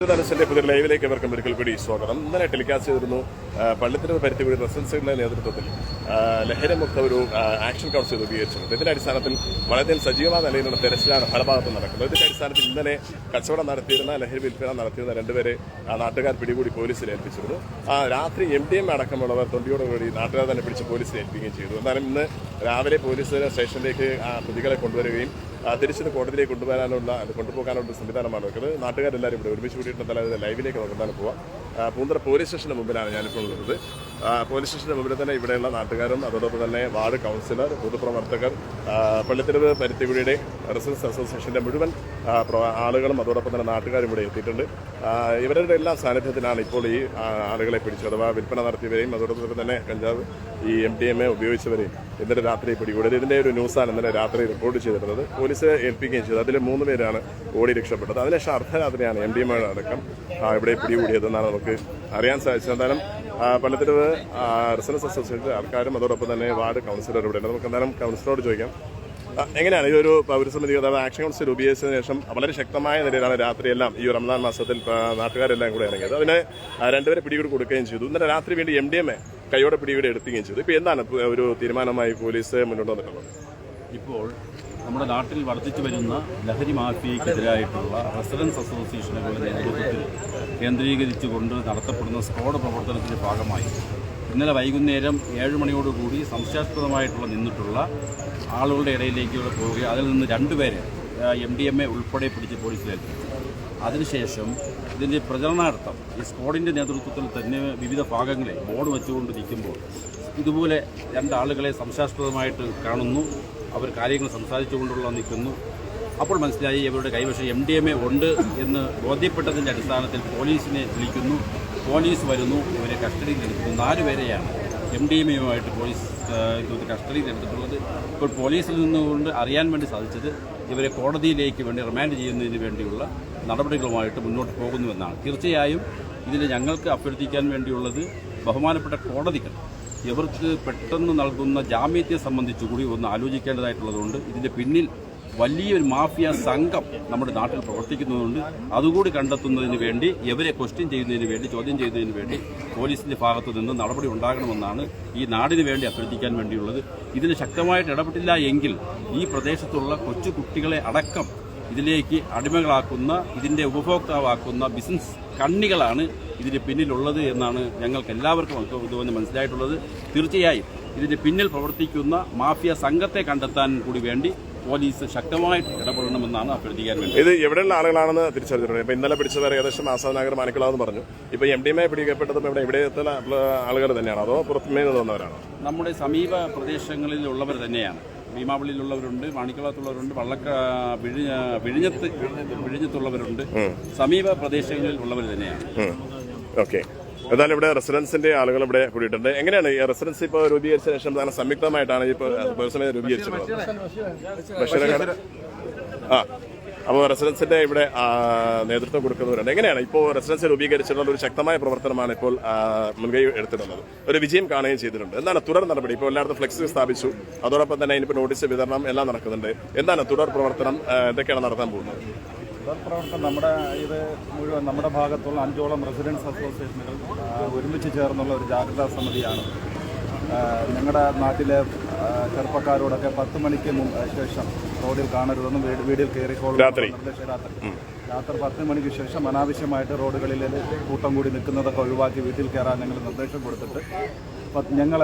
ധനുസിന്റെ പുതിയ ലൈവിലേക്ക് ഇവർക്കും ഒരിക്കൽ കൂടി സ്വാഗതം. ഇന്നലെ ടെലികാസ്റ്റ് ചെയ്തിരുന്നു. ആ, പരിധി കൂടി റെസിഡൻസിയുടെ നേതൃത്വത്തിൽ ലഹരമുക്ത ഒരു ആക്ഷൻ കൗൺസിൽ രൂപീകരിച്ചിട്ടുണ്ട്. ഇതിന്റെ അടിസ്ഥാനത്തിൽ വളരെയധികം സജീവമായ നിലയിലുള്ള തെരച്ചിലാണ് ഫലഭാഗത്ത് ഭാഗത്തും നടക്കുന്നത്. ഇതിന്റെ അടിസ്ഥാനത്തിൽ ഇന്നലെ കച്ചവടം നടത്തിയിരുന്ന ലഹരി വിൽപ്പന നടത്തിയിരുന്ന രണ്ടുപേരെ നാട്ടുകാർ പിടികൂടി പോലീസിൽ ഏൽപ്പിച്ചിരുന്നു. ആ, രാത്രി എം ഡി എം അടക്കമുള്ളവർ തൊണ്ടിയോടുകൂടി നാട്ടുകാർ തന്നെ പിടിച്ച് പോലീസിൽ ഏൽപ്പിക്കുകയും ചെയ്തു. എന്നാലും ഇന്ന് രാവിലെ പോലീസ് സ്റ്റേഷനിലേക്ക് ആ പ്രതികളെ കൊണ്ടുവരികയും തിരിച്ചിത് കോടതിയിലേക്ക് കൊണ്ടുവരാനുള്ള കൊണ്ടുപോകാനുള്ള സംവിധാനമാണ് വെക്കുന്നത്. നാട്ടുകാരെല്ലാവരും ഇവിടെ ഒരുമിച്ച് കൂടിയിട്ട് എന്തായാലും ലൈവിലേക്ക് നോക്കുന്നതാണ് പോവാം. പൂന്തര പോലീസ് സ്റ്റേഷന് മുമ്പിലാണ് ഞാനിപ്പോൾ ഉള്ളത്. പോലീസ് സ്റ്റേഷന്റെ മുമ്പിൽ തന്നെ ഇവിടെയുള്ള നാട്ടുകാരും അതോടൊപ്പം തന്നെ വാർഡ് കൗൺസിലർ പൊതുപ്രവർത്തകർ പള്ളിത്തെരുവ് പരുത്തിക്കുടിയുടെ റെസിഡൻസ് അസോസിയേഷന്റെ മുഴുവൻ ആളുകളും അതോടൊപ്പം തന്നെ നാട്ടുകാരും ഇവിടെ എത്തിയിട്ടുണ്ട്. ഇവരുടെ എല്ലാ സാന്നിധ്യത്തിലാണ് ഇപ്പോൾ ഈ ആളുകളെ പിടിച്ചു അഥവാ വിൽപ്പന നടത്തിയവരെയും അതോടൊപ്പം തന്നെ കഞ്ചാവ് ഈ എം ഡി എം എ ഉപയോഗിച്ചവരെയും ഇന്നലെ രാത്രി പിടികൂടിയത്. ഇതിന്റെ ഒരു ന്യൂസാണ് ഇന്നലെ രാത്രി റിപ്പോർട്ട് ചെയ്തിരുന്നത്. പോലീസ് ഏൽപ്പിക്കുകയും ചെയ്തു. അതിൽ മൂന്ന് പേരാണ് ഓടി രക്ഷപ്പെട്ടത്. അതിനുശേഷം അർദ്ധരാത്രിയാണ് എം ഡി എം അടക്കം ഇവിടെ പിടികൂടിയതെന്നാണ് നമുക്ക് അറിയാൻ സാധിച്ചത്. എന്തായാലും പലതരവ് റെസിഡൻസ് അസോസിയേഷൻ ആൾക്കാരും അതോടൊപ്പം തന്നെ വാർഡ് കൗൺസിലർ ഇവിടെ നമുക്ക് എന്തായാലും കൗൺസിലറോട് ചോദിക്കാം. എങ്ങനെയാണ്? ഈ ഒരു പൗരസമിതി ആക്ഷൻ കൗൺസിൽ രൂപീകരിച്ചതിന് ശേഷം വളരെ ശക്തമായ നിലയിലാണ് രാത്രിയെല്ലാം ഈ റംസാൻ മാസത്തിൽ നാട്ടുകാരെല്ലാം കൂടെ ഇറങ്ങിയത്. അതിന് രണ്ടുപേരെ പിടികൂടി കൊടുക്കുകയും ചെയ്തു. ഇന്നലെ രാത്രി വീണ്ടും എം ഡി എം എ കൈയോടെ പിടികൂടി എടുക്കുകയും ചെയ്തു. ഇപ്പോൾ എന്താണ് ഒരു തീരുമാനമായി പോലീസ് മുന്നോട്ട് വന്നിട്ടുള്ളത്? ഇപ്പോൾ നമ്മുടെ നാട്ടിൽ വർദ്ധിച്ചു വരുന്ന ലഹരി മാഫിയക്കെതിരായിട്ടുള്ള റെസിഡൻസ് അസോസിയേഷനുകളുടെ നേതൃത്വത്തിൽ കേന്ദ്രീകരിച്ചുകൊണ്ട് നടത്തപ്പെടുന്ന സ്ക്വാഡ് പ്രവർത്തനത്തിന്റെ ഭാഗമായി ഇന്നലെ വൈകുന്നേരം ഏഴ് മണിയോടുകൂടി സംശയാസ്പദമായിട്ടുള്ള നിന്നിട്ടുള്ള ആളുകളുടെ ഇടയിലേക്ക് പോവുകയും അതിൽ നിന്ന് രണ്ടുപേരെ എം ഡി എം എ ഉൾപ്പെടെ പിടിച്ച് പോലീസിലേക്ക് അതിനുശേഷം ഇതിന്റെ പ്രചരണാർത്ഥം ഈ സ്ക്വാഡിന്റെ നേതൃത്വത്തിൽ തന്നെ വിവിധ ഭാഗങ്ങളെ ബോർഡ് വെച്ചുകൊണ്ട് നിൽക്കുമ്പോൾ ഇതുപോലെ രണ്ടാളുകളെ സംശയാസ്പദമായിട്ട് കാണുന്നു. അവർ കാര്യങ്ങൾ സംസാരിച്ചുകൊണ്ടുള്ള നിൽക്കുന്നു. അപ്പോൾ മനസ്സിലായി ഇവരുടെ കൈവശം എം ഡി എം എ ഉണ്ട് എന്ന് ബോധ്യപ്പെട്ടതിന്റെ അടിസ്ഥാനത്തിൽ പോലീസിനെ വിളിക്കുന്നു. പോലീസ് വരുന്നു ഇവരെ കസ്റ്റഡിയിൽ എടുക്കുന്നു നാലുപേരെയാണ് എം ഡി എം എയുമായിട്ട് പോലീസ് കസ്റ്റഡിയിൽ എടുത്തിട്ടുള്ളത്. ഇപ്പോൾ പോലീസിൽ നിന്നുകൊണ്ട് അറിയാൻ വേണ്ടി സാധിച്ചത് ഇവരെ കോടതിയിലേക്ക് വേണ്ടി റിമാൻഡ് ചെയ്യുന്നതിന് വേണ്ടിയുള്ള നടപടികളുമായിട്ട് മുന്നോട്ട് പോകുന്നുവെന്നാണ്. തീർച്ചയായും ഇതിൽ ഞങ്ങൾക്ക് അഭ്യർത്ഥിക്കാൻ വേണ്ടിയുള്ളത് ബഹുമാനപ്പെട്ട കോടതികൾ. ഇവർക്ക് പെട്ടെന്ന് നൽകുന്ന ജാമ്യത്തെ സംബന്ധിച്ചുകൂടി ഒന്ന് ആലോചിക്കേണ്ടതായിട്ടുള്ളതുകൊണ്ട് ഇതിന്റെ പിന്നിൽ വലിയൊരു മാഫിയ സംഘം നമ്മുടെ നാട്ടിൽ പ്രവർത്തിക്കുന്നതുകൊണ്ട് അതുകൂടി കണ്ടെത്തുന്നതിന് വേണ്ടി ഇവരെ ക്വസ്റ്റ്യൻ ചെയ്യുന്നതിന് വേണ്ടി ചോദ്യം ചെയ്യുന്നതിന് വേണ്ടി പോലീസിന്റെ ഭാഗത്തു നിന്ന് നടപടി ഉണ്ടാകണമെന്നാണ് ഈ നാടിന് വേണ്ടി അഭ്യർത്ഥിക്കാൻ വേണ്ടിയുള്ളത്. ഇതിന് ശക്തമായിട്ട് ഇടപെട്ടില്ല എങ്കിൽ ഈ പ്രദേശത്തുള്ള കൊച്ചു കുട്ടികളെ അടക്കം ഇതിലേക്ക് അടിമകളാക്കുന്ന ഇതിന്റെ ഉപഭോക്താവാക്കുന്ന ബിസിനസ് കണ്ണികളാണ് ഇതിന് പിന്നിലുള്ളത് എന്നാണ് ഞങ്ങൾക്ക് എല്ലാവർക്കും ഇതുവന്ന് മനസ്സിലായിട്ടുള്ളത്. തീർച്ചയായും ഇതിന്റെ പിന്നിൽ പ്രവർത്തിക്കുന്ന മാഫിയ സംഘത്തെ കണ്ടെത്താൻ കൂടി വേണ്ടി പോലീസ് ശക്തമായിട്ട് ഇടപെടണമെന്നാണ് അഭ്യർത്ഥിക്കാൻ വേണ്ടി ഇത് എവിടെയുള്ള ആളുകളാണെന്ന് തിരിച്ചറിഞ്ഞിട്ടുണ്ട്. ഇപ്പൊ ഇന്നലെ പിടിച്ചത് ഏകദേശം ആസാദ് നഗർ മാനിക്കളാന്ന് പറഞ്ഞു. ഇപ്പൊ എം ഡി എം പിടിക്കപ്പെട്ടതും ഇവിടെ ഇവിടെയുള്ള ആളുകൾ തന്നെയാണ്? അതോ പുറത്തുമേ നിന്ന് നമ്മുടെ സമീപ പ്രദേശങ്ങളിലുള്ളവർ തന്നെയാണ്. ഭീമാവളിയിലുള്ളവരുണ്ട് മാണിക്കളത്തുള്ളവരുണ്ട് വള്ളക്ക വിഴിഞ്ഞ വിഴിഞ്ഞത്ത് വിഴിഞ്ഞത്തുള്ളവരുണ്ട്. സമീപ പ്രദേശങ്ങളിൽ ഉള്ളവർ തന്നെയാണ്. ഓക്കെ. എന്തായാലും ഇവിടെ റെസിഡൻസിന്റെ ആളുകൾ ഇവിടെ കൂടിയിട്ടുണ്ട്. എങ്ങനെയാണ് ഈ റെസിഡൻസ് ഇപ്പോൾ രൂപീകരിച്ച ശേഷം തന്നെ സംയുക്തമായിട്ടാണ് ഈ പേഴ്സണെ ബഷീറങ്ങാട് ആ അപ്പോൾ റെസിഡൻസിന്റെ ഇവിടെ നേതൃത്വം കൊടുക്കുന്നവരുണ്ട്. എങ്ങനെയാണ് ഇപ്പോൾ റെസിഡൻസ് രൂപീകരിച്ചിട്ടുള്ള ഒരു ശക്തമായ പ്രവർത്തനമാണ് ഇപ്പോൾ മുൻകൈ എടുത്തിട്ടുള്ളത്. ഒരു വിജയം കാണുകയും ചെയ്തിട്ടുണ്ട്. എന്താണ് തുടർ നടപടി? ഇപ്പോൾ എല്ലായിടത്തും ഫ്ലെക്സ് സ്ഥാപിച്ചു. അതോടൊപ്പം തന്നെ ഇനിയിപ്പോൾ നോട്ടീസ് വിതരണം എല്ലാം നടക്കുന്നുണ്ട്. എന്താണ് തുടർ പ്രവർത്തനം എന്തൊക്കെയാണ് നടത്താൻ പോകുന്നത്? പ്രവർത്തനം നമ്മുടെ ഇത് മുഴുവൻ നമ്മുടെ ഭാഗത്തുള്ള അഞ്ചോളം റെസിഡൻസ് അസോസിയേഷനുകൾ ഒരുമിച്ച് ചേർന്നുള്ള ഒരു ജാഗ്രതാ സമിതിയാണ് ഞങ്ങളുടെ നാട്ടിലെ ചെറുപ്പക്കാരോടൊക്കെ പത്ത് മണിക്ക് ശേഷം റോഡിൽ കാണരുതെന്നും വീട് വീടിൽ കയറിക്കോളും രാത്രി. രാത്രി പത്ത് മണിക്ക് ശേഷം അനാവശ്യമായിട്ട് റോഡുകളിൽ കൂട്ടം കൂടി നിൽക്കുന്നതൊക്കെ ഒഴിവാക്കി വീട്ടിൽ കയറാൻ ഞങ്ങൾ നിർദ്ദേശം കൊടുത്തിട്ട്. ഞങ്ങൾ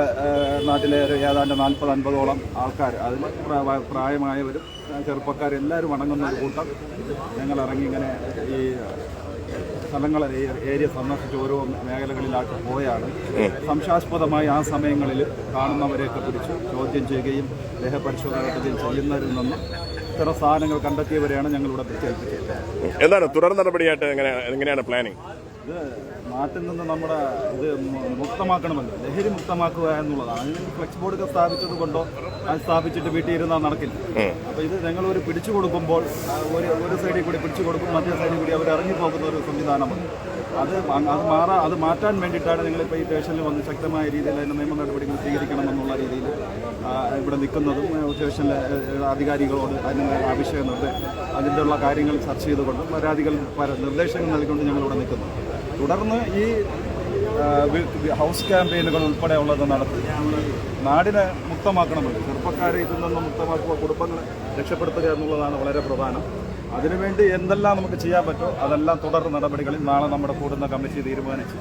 നാട്ടിലെ ഒരു ഏതാണ്ട് നാൽപ്പത് അൻപതോളം ആൾക്കാർ അതിൽ പ്രായമായവരും ചെറുപ്പക്കാരെല്ലാവരും അടങ്ങുന്ന ഒരു കൂട്ടം ഞങ്ങൾ ഇറങ്ങി ഇങ്ങനെ ഈ സ്ഥലങ്ങൾ ഏരിയ സന്ദർശിച്ച് ഓരോ മേഖലകളിലായിട്ട് പോയാണ്. സംശയാസ്പദമായി ആ സമയങ്ങളിൽ കാണുന്നവരെയൊക്കെ പിടിച്ച് ചോദ്യം ചെയ്യുകയും ദേഹപരിശോധന ചെയ്യുന്നവരിൽ നിന്നും ഇത്തരം സാധനങ്ങൾ കണ്ടെത്തിയവരെയാണ് ഞങ്ങളിവിടെ പിടിച്ചേൽപ്പിച്ചത് എന്താണ് തുടർ നടപടിയായിട്ട് എങ്ങനെയാണ് എങ്ങനെയാണ് പ്ലാനിങ് ഇത് നാട്ടിൽ നിന്ന് നമ്മുടെ ഇത് മുക്തമാക്കണമല്ലോ. ലഹരി മുക്തമാക്കുക എന്നുള്ളതാണ്. അതിന് ഫ്ലെക്സ് ബോർഡൊക്കെ സ്ഥാപിച്ചത് കൊണ്ടോ അത് സ്ഥാപിച്ചിട്ട് വീട്ടിൽ ഇരുന്നാൽ നടക്കില്ല. അപ്പോൾ ഇത് ഞങ്ങൾ ഒരു പിടിച്ചു കൊടുക്കുമ്പോൾ ഒരു ഒരു സൈഡിൽ കൂടി പിടിച്ചു കൊടുക്കും മറ്റേ സൈഡിൽ കൂടി അവർ ഇറങ്ങി പോകുന്ന ഒരു സംവിധാനമുണ്ട് അത് അത് മാറാ അത് മാറ്റാൻ വേണ്ടിയിട്ടാണ് നിങ്ങളിപ്പോൾ ഈ സ്റ്റേഷനിൽ വന്ന് ശക്തമായ രീതിയിൽ അതിന്റെ നിയമ നടപടികൾ സ്വീകരിക്കണം എന്നുള്ള രീതിയിൽ ഇവിടെ നിൽക്കുന്നതും സ്റ്റേഷനിലെ അധികാരികളോട് അതിന്റെ ആവശ്യമുണ്ട്. അതിന്റെ ഉള്ള കാര്യങ്ങൾ ചർച്ച ചെയ്തുകൊണ്ടും പരാതികൾ പര- നിർദ്ദേശങ്ങൾ നൽകിക്കൊണ്ട് ഞങ്ങളിവിടെ നിൽക്കുന്നു. തുടർന്ന് ഈ ഹൗസ് ക്യാമ്പയിനുകൾ ഉൾപ്പെടെയുള്ളത് നടത്തി നാടിനെ മുക്തമാക്കണമല്ലോ ചെറുപ്പക്കാരെ ഇതിൽ നിന്ന് മുക്തമാക്കുക കുടുംബങ്ങളെ രക്ഷപ്പെടുത്തുക എന്നുള്ളതാണ് വളരെ പ്രധാനം. അതിനുവേണ്ടി എന്തെല്ലാം നമുക്ക് ചെയ്യാൻ പറ്റുമോ അതെല്ലാം തുടർ നടപടികളിൽ നാളെ നമ്മുടെ കൂടുന്ന കമ്മിറ്റി തീരുമാനിച്ച്.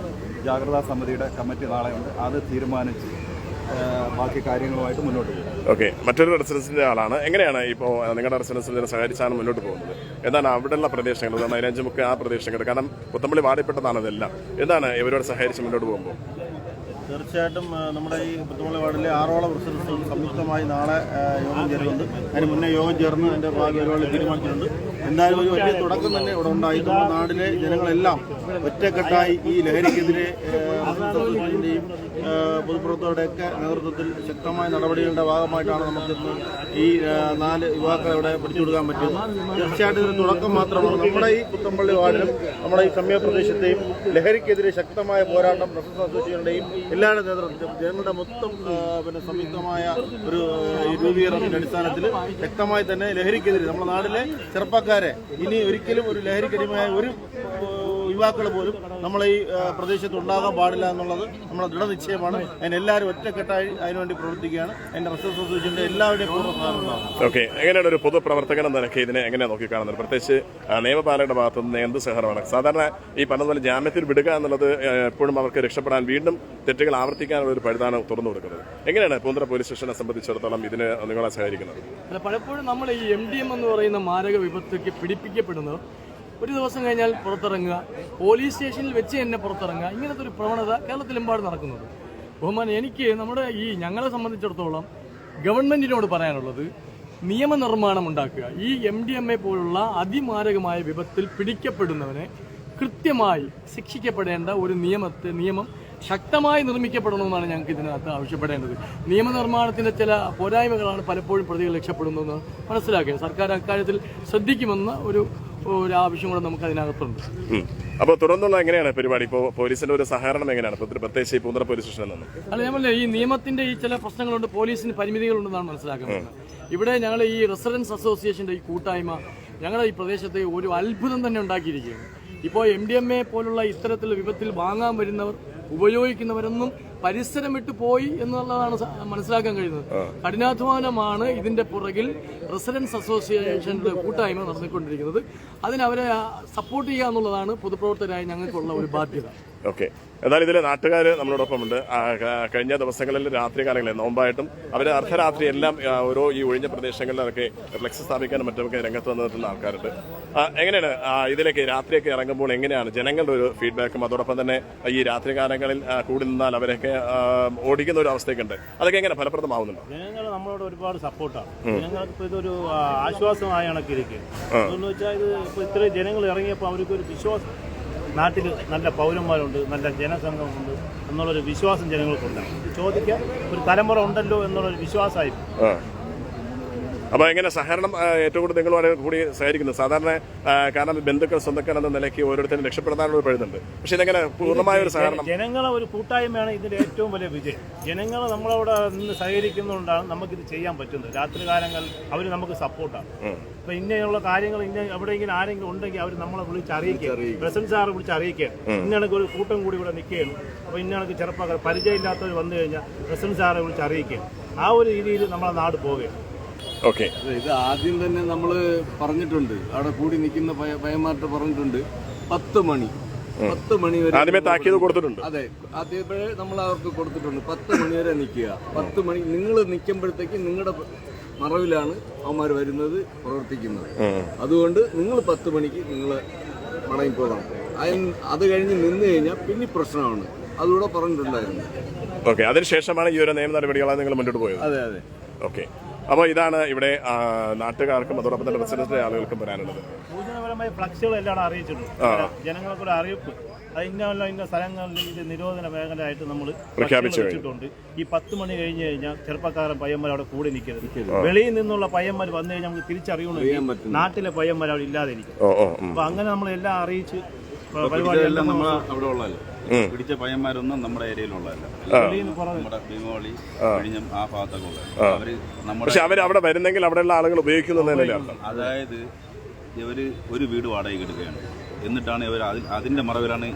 ജാഗ്രതാ സമിതിയുടെ കമ്മിറ്റി നാളെയുണ്ട്. അത് തീരുമാനിച്ച് ബാക്കി കാര്യങ്ങളുമായിട്ട് മുന്നോട്ട് പോകും. ഓക്കെ. മറ്റൊരു റെസിഡൻസിന്റെ ആളാണ്. എങ്ങനെയാണ് ഇപ്പോൾ നിങ്ങളുടെ റെസിഡൻസിന് സഹകരിച്ചാണ് മുന്നോട്ട് പോകുന്നത്? എന്താണ് അവിടെയുള്ള പ്രദേശങ്ങൾ? മൈലാഞ്ചമുക്ക് ആ പ്രദേശങ്ങൾ. കാരണം പുത്തമ്പള്ളി വാടിപ്പെട്ടതാണ് ഇതെല്ലാം എന്താണ് ഇവരോട് സഹകരിച്ച് മുന്നോട്ട് പോകുമ്പോൾ? തീർച്ചയായിട്ടും നമ്മുടെ ഈ പുത്തുമല വാർഡിലെ ആറോളം റെസിഡൻസുകൾ സംയുക്തമായി നാളെ യോഗം ചേരുന്നുണ്ട്. അതിന് മുന്നേ യോഗം ചേർന്ന് അതിന്റെ ഭാഗ്യ പരിപാടി തീരുമാനിച്ചിട്ടുണ്ട്. എന്തായാലും ഒരു വലിയ തുടക്കം തന്നെ ഇവിടെ ഉണ്ടായി. നാടിലെ ജനങ്ങളെല്ലാം ഒറ്റക്കെട്ടായി ഈ ലഹരിക്കെതിരെ പൊതുപ്രവർത്തകരുടെയൊക്കെ നേതൃത്വത്തിൽ ശക്തമായ നടപടികളുടെ ഭാഗമായിട്ടാണ് നമുക്കിന്ന് ഈ നാല് യുവാക്കളെ ഇവിടെ പിടിച്ചുകൊടുക്കാൻ പറ്റിയത്. തീർച്ചയായിട്ടും ഇതിന് തുടക്കം മാത്രമാണ്. നമ്മുടെ ഈ പുത്തമ്പള്ളി വാർഡിലും നമ്മുടെ ഈ സമീപ പ്രദേശത്തെയും ലഹരിക്കെതിരെ ശക്തമായ പോരാട്ടം റെഫറൻസ് അസോസിയേഷനുടെയും എല്ലാവരുടെ നേതൃത്വത്തിലും ജനങ്ങളുടെ മൊത്തം പിന്നെ സംയുക്തമായ ഒരു രൂപീകരണത്തിന്റെ അടിസ്ഥാനത്തിൽ ശക്തമായി തന്നെ ലഹരിക്കെതിരെ നമ്മുടെ നാട്ടിലെ ഇനി ഒരിക്കലും ഒരു ലഹരിക്കടിമയായ ഒരു യുവാക്കൾ പോലും നമ്മൾ ഈ പ്രദേശത്ത് ഉണ്ടാകാൻ പാടില്ല എന്നുള്ളത് നമ്മുടെ ദൃഢനിശ്ചയമാണ്. അതിന് എല്ലാവരും ഒറ്റക്കെട്ടായി അതിനുവേണ്ടി പ്രവർത്തിക്കുകയാണ്. അതിന്റെ റെസർച്ച് അസോസിയേഷന്റെ എല്ലാവരുടെയും പൂർണ ഓക്കെ. എങ്ങനെയാണ് ഒരു പൊതുപ്രവർത്തകൻ എന്ന നിലയ്ക്ക് ഇതിനെ എങ്ങനെയാണ് നോക്കിക്കാണുന്നത്? പ്രത്യേകിച്ച് നിയമപാലകരുടെ ഭാഗത്തു നിന്ന് എന്ത് സഹകരണമാണ്? സാധാരണ ഈ പറഞ്ഞതുപോലെ ജാമ്യത്തിൽ വിടുക എന്നുള്ളത് എപ്പോഴും അവർക്ക് രക്ഷപ്പെടാൻ വീണ്ടും തെറ്റുകൾ ആവർത്തിക്കാനുള്ള ഒരു പഴുതാണ് തുറന്നു കൊടുക്കുന്നത്. എങ്ങനെയാണ് പൂന്തറ പോലീസ് സ്റ്റേഷനെ സംബന്ധിച്ചിടത്തോളം ഇതിന് നിങ്ങളെ സഹകരിക്കുന്നത്? അല്ല പലപ്പോഴും നമ്മൾ ഈ എം ഡി എം എന്ന് പറയുന്ന മാരക വിപത്തേക്ക് പിടിപ്പിക്കപ്പെടുന്നത് ഒരു ദിവസം കഴിഞ്ഞാൽ പുറത്തിറങ്ങുക. പോലീസ് സ്റ്റേഷനിൽ വെച്ച് തന്നെ പുറത്തിറങ്ങുക. ഇങ്ങനത്തെ ഒരു പ്രവണത കേരളത്തിലെമ്പാട് നടക്കുന്നുണ്ട്. ബഹുമാനം എനിക്ക് നമ്മുടെ ഈ ഞങ്ങളെ സംബന്ധിച്ചിടത്തോളം ഗവൺമെന്റിനോട് പറയാനുള്ളത് നിയമനിർമ്മാണം ഉണ്ടാക്കുക. ഈ എം ഡി എം എ പോലുള്ള അതിമാരകമായ വിപത്തിൽ പിടിക്കപ്പെടുന്നവനെ കൃത്യമായി ശിക്ഷിക്കപ്പെടേണ്ട ഒരു നിയമത്തെ നിയമം ശക്തമായി നിർമ്മിക്കപ്പെടണമെന്നാണ് ഞങ്ങൾക്ക് ഇതിനകത്ത് ആവശ്യപ്പെടേണ്ടത്. നിയമനിർമ്മാണത്തിന്റെ ചില പോരായ്മകളാണ് പലപ്പോഴും പ്രതികൾ രക്ഷപ്പെടുന്നതെന്ന് മനസ്സിലാക്കുക. സർക്കാർ അക്കാര്യത്തിൽ ശ്രദ്ധിക്കുമെന്ന ഒരു ഒരു ആവശ്യം കൂടെ നമുക്ക് അതിനകത്തുണ്ട്. അപ്പൊ അപ്പോൾ തുടർന്നുള്ള എങ്ങനെയാണ് പരിപാടി? ഇപ്പോ പോലീസിന്റെ ഒരു സഹകരണം എങ്ങനെയാണ്? പ്രത്യേകിച്ച് ഈ പൂന്തറ പോലീസ് സ്റ്റേഷനിൽ നിന്നും. അല്ല ഞാൻ പറഞ്ഞില്ലേ, ഈ നിയമത്തിന്റെ ഈ ചില പ്രശ്നങ്ങളുണ്ട് പോലീസിന് പരിമിതികളുണ്ടെന്നാണ് മനസ്സിലാക്കുന്നത്. ഇവിടെ ഞങ്ങൾ ഈ റെസിഡൻസ് അസോസിയേഷന്റെ ഈ കൂട്ടായ്മ ഞങ്ങളുടെ ഈ പ്രദേശത്തെ ഒരു അത്ഭുതം തന്നെ ഉണ്ടാക്കിയിരിക്കുകയാണ്. ഇപ്പോൾ എം ഡി എം എ പോലുള്ള ഇത്തരത്തിലുള്ള വിപത്തിൽ വാങ്ങാൻ വരുന്നവർ ഉപയോഗിക്കുന്നവരൊന്നും പരിസരം വിട്ടു പോയി എന്നുള്ളതാണ് മനസ്സിലാക്കാൻ കഴിയുന്നത്. കഠിനാധ്വാനമാണ് ഇതിന്റെ പുറകിൽ റെസിഡൻസ് അസോസിയേഷന്റെ കൂട്ടായ്മ നടന്നിക്കൊണ്ടിരിക്കുന്നത്. അതിനവരെ സപ്പോർട്ട് ചെയ്യുക എന്നുള്ളതാണ് പൊതുപ്രവർത്തകരായ ഞങ്ങൾക്കുള്ള ഒരു ബാധ്യത. ഓക്കെ എന്നാൽ ഇതിൽ നാട്ടുകാർ നമ്മളോടൊപ്പമുണ്ട്. കഴിഞ്ഞ ദിവസങ്ങളിൽ രാത്രി കാലങ്ങളിൽ നോമ്പായിട്ടും അവർ അർദ്ധരാത്രി എല്ലാം ഓരോ ഈ ഒഴിഞ്ഞ പ്രദേശങ്ങളിലൊക്കെ റിലക്സ് സ്ഥാപിക്കാനും മറ്റുമൊക്കെ രംഗത്ത് വന്നിട്ടുള്ള ആൾക്കാരുണ്ട്. എങ്ങനെയാണ് ഇതിലേക്ക് രാത്രിയൊക്കെ ഇറങ്ങുമ്പോൾ എങ്ങനെയാണ് ജനങ്ങളുടെ ഒരു ഫീഡ്ബാക്കും അതോടൊപ്പം തന്നെ ഈ രാത്രി കാലങ്ങളിൽ കൂടി നിന്നാൽ അവരൊക്കെ ഓടിക്കുന്ന ഒരു അവസ്ഥയൊക്കെ ഉണ്ട് അതൊക്കെ എങ്ങനെ ഫലപ്രദമാവുന്നുണ്ട്? ജനങ്ങൾ നമ്മളോട് ഒരുപാട് സപ്പോർട്ടാണ് ജനങ്ങൾക്ക് ഇതൊരു ആശ്വാസമായ കണക്കിരിക്കും എന്ന് വെച്ചാൽ ഇത് ഇപ്പോൾ ഇത്രയും ജനങ്ങൾ ഇറങ്ങിയപ്പോൾ അവർക്കൊരു വിശ്വാസം നാട്ടിൽ നല്ല പൗരന്മാരുണ്ട് നല്ല ജനസംഘമുണ്ട് എന്നുള്ളൊരു വിശ്വാസം ജനങ്ങൾക്കുണ്ട്. ചോദിക്കാൻ ഒരു തലമുറ ഉണ്ടല്ലോ എന്നുള്ളൊരു വിശ്വാസമായി ആ. അപ്പൊ എങ്ങനെ സഹകരണം ഏറ്റവും കൂടുതൽ നിങ്ങളുമായി കൂടി സഹകരിക്കുന്നത് സാധാരണ കാരണം ബന്ധുക്കൾ സ്വന്തക്കാർ എന്ന നിലയ്ക്ക് ഓരോരുത്തരും രക്ഷപ്പെടുത്താനുള്ള പഴുതുണ്ട്. പക്ഷേ ഇതെങ്ങനെ പൂർണമായ ഒരു സഹകരണം? ജനങ്ങളെ ഒരു കൂട്ടായ്മയാണ് ഇതിന്റെ ഏറ്റവും വലിയ വിജയം. ജനങ്ങൾ നമ്മളവിടെ നിന്ന് സഹകരിക്കുന്നതുകൊണ്ടാണ് നമുക്കിത് ചെയ്യാൻ പറ്റുന്നത്. രാത്രി കാലങ്ങളിൽ അവർ നമുക്ക് സപ്പോർട്ടാണ്. അപ്പൊ ഇങ്ങനെയുള്ള കാര്യങ്ങൾ ഇന്ന എവിടെയെങ്കിലും ആരെങ്കിലും ഉണ്ടെങ്കിൽ അവർ നമ്മളെ വിളിച്ച് അറിയിക്കുക പ്രസിഡന്റ് സാറ് വിളിച്ച് അറിയിക്കുകയാണ്. ഇന്നണക്ക് ഒരു കൂട്ടം കൂടി ഇവിടെ നിൽക്കുകയാണ്. അപ്പൊ ഇന്നണക്ക് ചെറുപ്പക്കാർ പരിചയമില്ലാത്തവർ വന്നു കഴിഞ്ഞാൽ പ്രസിഡന്റ് സാറെ വിളിച്ച് അറിയിക്കുകയാണ്. ആ ഒരു രീതിയിൽ നമ്മളെ നാട് പോവുകയാണ്. ഓക്കെ. ഇത് ആദ്യം തന്നെ നമ്മൾ പറഞ്ഞിട്ടുണ്ട്. അവിടെ കൂടി നിൽക്കുന്ന പയ്യന്മാരുടെ പറഞ്ഞിട്ടുണ്ട്. പത്ത് മണി. പത്ത് മണി വരെ ആദ്യമേ താക്കീത് കൊടുത്തിട്ടുണ്ട്. അതെ ആദ്യമേ നമ്മൾ അവർക്ക് കൊടുത്തിട്ടുണ്ട്. പത്ത് മണി വരെ നിൽക്കുക. പത്ത് മണി നിങ്ങൾ നിൽക്കുമ്പോഴത്തേക്ക് നിങ്ങളുടെ മറവിലാണ് അവന്മാർ വരുന്നത് പ്രവർത്തിക്കുന്നത്. അതുകൊണ്ട് നിങ്ങൾ പത്ത് മണിക്ക് നിങ്ങൾ മടങ്ങിപ്പോകണം അതിന് അത് കഴിഞ്ഞ് നിന്ന് കഴിഞ്ഞാൽ പിന്നെ പ്രശ്നമാണ്. അതുകൂടെ പറഞ്ഞിട്ടുണ്ടായിരുന്നു. ഓക്കെ അതിനുശേഷമാണ് ഈ ഒരു നിയമ നടപടികളാണ് നിങ്ങൾ മുന്നോട്ട് പോയത്. അതെ അതെ. ഓക്കെ. അപ്പോൾ ഇതാണ് ഇവിടെ നാട്ടുകാർക്കും അതോടൊപ്പം തന്നെ റെസിഡൻസിലെ ആളുകൾക്കും വരാനുള്ളത്. സൂചനപരമായ ഫ്ലക്സുകൾ എല്ലാം അറിയിച്ചിട്ടുണ്ട്. ജനങ്ങൾക്കൊരു അറിയിപ്പ്. അത് ഇന്ന ഇന്ന സ്ഥലങ്ങളിൽ ഇത് നിരോധന മേഖലയായിട്ട് നമ്മൾ പ്രഖ്യാപിച്ചിട്ടുണ്ട് ഈ പത്ത് മണി കഴിഞ്ഞ് കഴിഞ്ഞാൽ ചെറുപ്പക്കാരൻ പയ്യന്മാർ അവിടെ കൂടി നിൽക്കരുത്. വെളിയിൽ നിന്നുള്ള പയ്യന്മാർ വന്നു കഴിഞ്ഞാൽ നമുക്ക് തിരിച്ചറിയണമെങ്കിൽ നാട്ടിലെ പയ്യന്മാർ അവിടെ ഇല്ലാതെ ഇരിക്കും അപ്പൊ അങ്ങനെ നമ്മൾ എല്ലാം അറിയിച്ച് പരിപാടി നമ്മൾ അവിടെ ഉള്ളതല്ല? പിടിച്ച പയ്യന്മാരൊന്നും നമ്മുടെ ഏരിയയിലുള്ളതല്ല. നമ്മുടെ ആ. ഭാഗത്തൊക്കെ ഉള്ളത്. അവർ നമ്മുടെ പക്ഷെ വരുന്നെങ്കിൽ അവിടെയുള്ള ആളുകൾ ഉപയോഗിക്കുന്നതല്ലേ അതായത് ഇവർ ഒരു വീട് വാടകയ്ക്ക് എടുക്കുകയാണ്. എന്നിട്ടാണ് ഇവർ അതിന്റെ മറവിലാണ്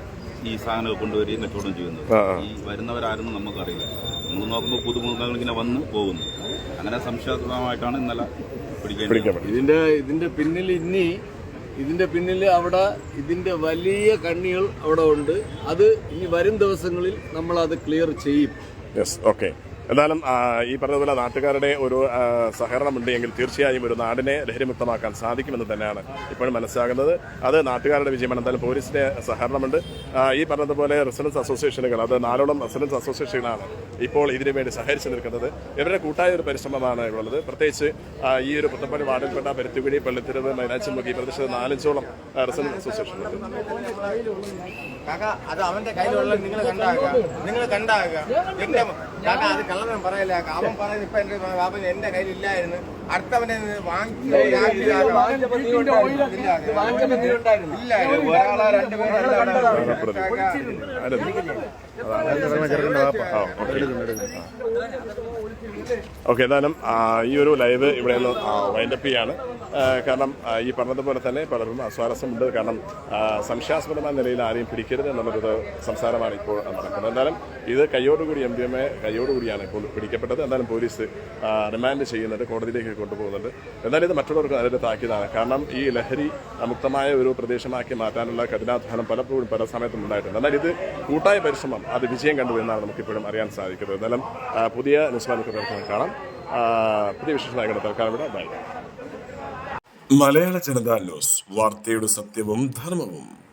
ഈ സാധനം കൊണ്ടുവരികയും കച്ചവടം ചെയ്യുന്നത്. ഈ വരുന്നവരാരെന്ന് നമുക്കറിയില്ല. നമ്മൾ നോക്കുമ്പോൾ പുതുമുഖങ്ങൾ ഇങ്ങനെ വന്ന് പോകുന്നു. അങ്ങനെ സംശയാസ്പദമായിട്ടാണ് ഇന്നലെ പിടിക്കേണ്ടത്. ഇതിന്റെ ഇതിന്റെ പിന്നിൽ ഇനി ഇതിന്റെ പിന്നിൽ അവിടെ ഇതിന്റെ വലിയ കണ്ണികൾ അവിടെ ഉണ്ട്. അത് ഇനി വരും ദിവസങ്ങളിൽ നമ്മൾ അത് ക്ലിയർ ചെയ്യും. യെസ് ഓക്കെ എന്തായാലും ആ, ഈ പറഞ്ഞതുപോലെ നാട്ടുകാരുടെ ഒരു ആ, സഹകരണം ഉണ്ടെങ്കിൽ തീർച്ചയായും ഒരു നാടിനെ ലഹരിമുക്തമാക്കാൻ സാധിക്കുമെന്ന് തന്നെയാണ് ഇപ്പോഴും മനസ്സിലാകുന്നത്. അത് നാട്ടുകാരുടെ വിജയമാണ്. എന്തായാലും പോലീസിന്റെ സഹകരണമുണ്ട്. ഈ പറഞ്ഞതുപോലെ റെസിഡൻസ് അസോസിയേഷനുകൾ അത് നാലോളം റെസിഡൻസ് അസോസിയേഷനുകളാണ് ഇപ്പോൾ ഇതിനു വേണ്ടി സഹകരിച്ചു നിൽക്കുന്നത്. ഇവരുടെ കൂട്ടായ ഒരു പരിശ്രമമാണ് ഉള്ളത് പ്രത്യേകിച്ച് ഈ ഒരു പുത്തപ്പള്ളി വാർഡിൽപ്പെട്ട പരുത്തുകുഴി പള്ളിത്തിരുവ് മൈനാച്ചി മുഖി പ്രദേശത്ത് നാലഞ്ചോളം റെസിഡൻസ് അസോസിയേഷൻ അത് അവന്റെ കയ്യിലുള്ള നിങ്ങൾ കണ്ടാകുക നിങ്ങൾ കണ്ടാകുക അത് കള്ളനും പറയില്ല. അവൻ പറയുന്നത് ഇപ്പൊ എന്റെ എന്റെ കയ്യിൽ ഇല്ലായിരുന്നു അടുത്തവനെ. ഓക്കെ എന്തായാലും ഈ ഒരു ലൈവ് ഇവിടെ നിന്ന് വൈൻഡപ്പ് ചെയ്യാണ്. കാരണം ഈ പറഞ്ഞതുപോലെ തന്നെ പലരും അസ്വാരസ്യമുണ്ട്. കാരണം സംശയാസ്പദമായ നിലയിൽ ആരെയും പിടിക്കരുത് എന്നുള്ളൊരു സംസാരമാണ് ഇപ്പോൾ നടക്കുന്നത്. എന്തായാലും ഇത് കയ്യോടുകൂടി എം ഡി എം എ കയ്യോടുകൂടിയാണ് ഇപ്പോൾ പിടിക്കപ്പെട്ടത്. എന്തായാലും പോലീസ് റിമാൻഡ് ചെയ്യുന്നുണ്ട് കോടതിയിലേക്ക് കൊണ്ടുപോകുന്നുണ്ട്. എന്നാലും ഇത് മറ്റുള്ളവർക്ക് അതിന്റെ താക്കീതാണ്. കാരണം ഈ ലഹരി മുക്തമായ ഒരു പ്രദേശമാക്കി മാറ്റാനുള്ള കഠിനാധ്വാനം പലപ്പോഴും പല സമയത്തും ഉണ്ടായിട്ടുണ്ട്. എന്നാൽ ഇത് കൂട്ടായ പരിശ്രമം അത് വിജയം കണ്ടു എന്നാണ് നമുക്കിപ്പോഴും അറിയാൻ സാധിക്കുന്നത്. എന്നാലും പുതിയ നിസ്മാനുക്കൾ കാണാം. പുതിയ വിശേഷമായി തൽക്കാലം ഇവിടെ ബൈ. Malayala Janata news. വാർത്തയുടെ സത്യവും ധർമ്മവും.